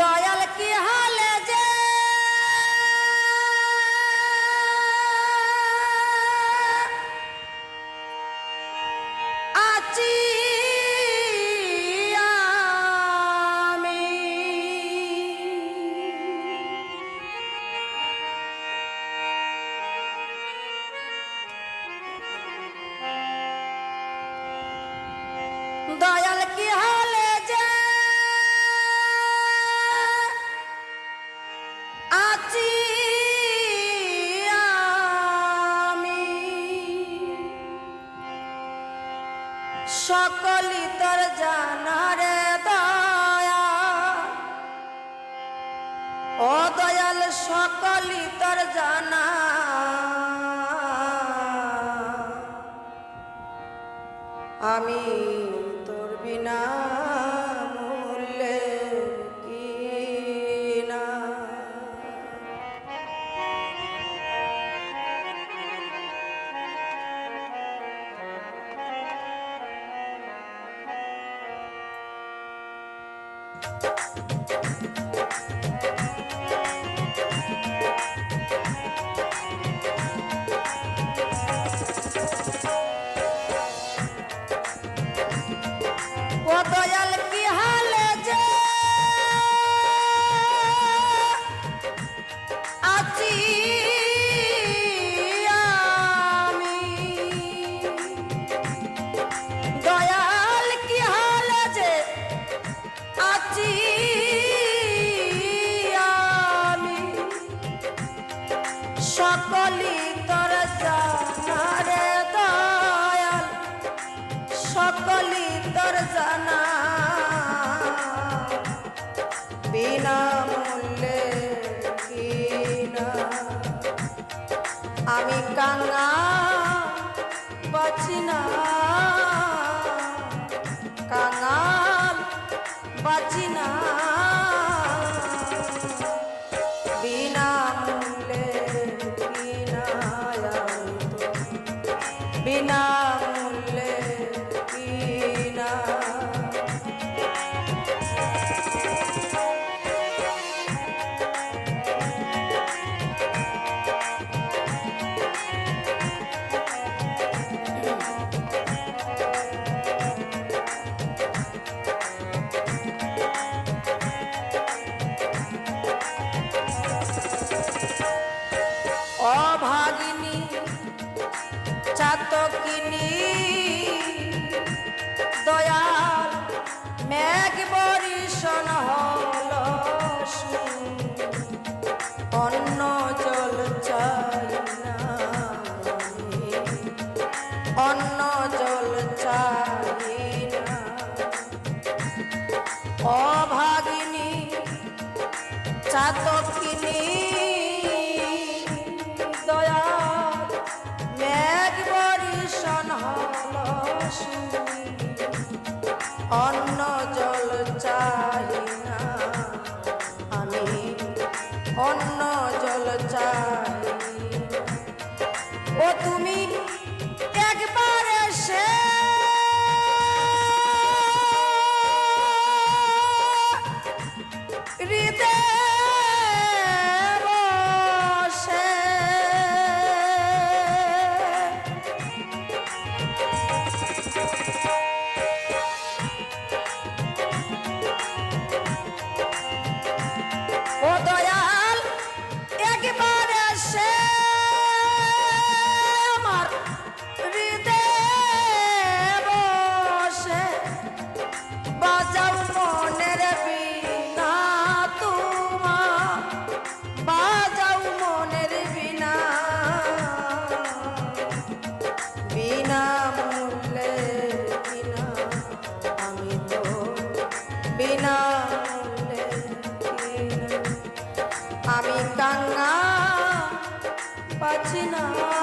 দয়াল কি হা সকলি তোর জানারে দয়া। ও দয়াল সকলি তোর জানা। আমি তোর বিনা সকলি তোর জানা বিনা মূল্যে কিনা। আমি কাঙা বাঁচি না কাঙাল বাঁচি চাতকিনী, দয়াল মেঘ বরিশন হল অন্ন জল চাই না। অন্ন জল চাই না। অভাগিনী, চাতকিনী time. Krishna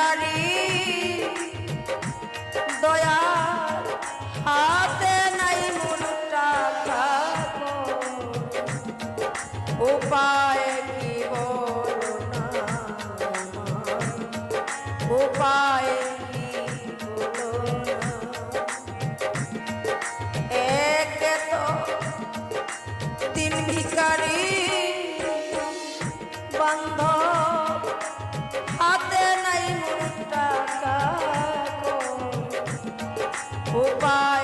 পারি দয়া হাতে নাই মন টাকা উপায় কি বল না উপায় 不把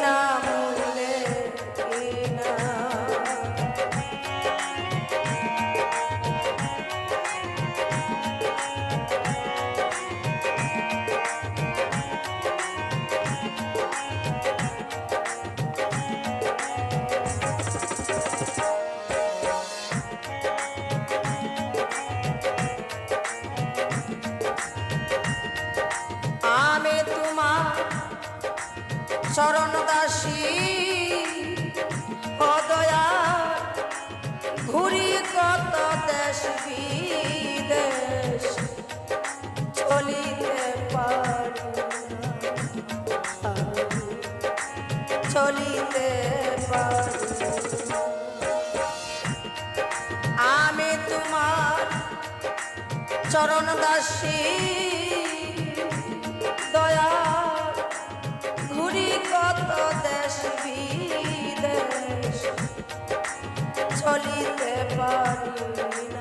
な。চরণ দাসী অদয়া ঘুরি কত দেশ বিদেশ, চলিতে পারি চলিতে পারি আমি তোমার চরণ দাসী বলিতে পারি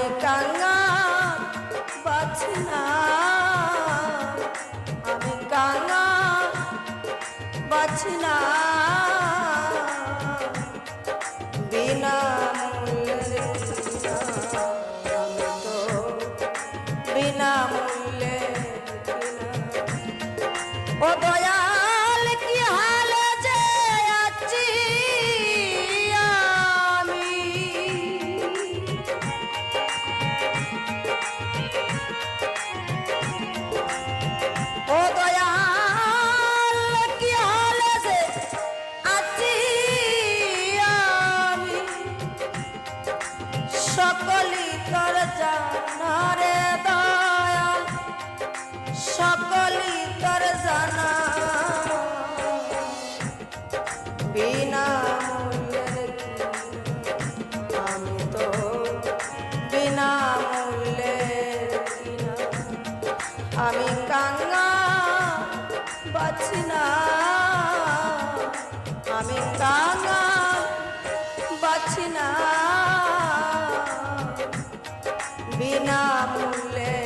আমি কাঙ্গা বাছি না আমি কাঙ্গা বাছি না বিনা মূল্যে আমি তো বিনা মূল্যে ও দয়া বিনা মূল্যে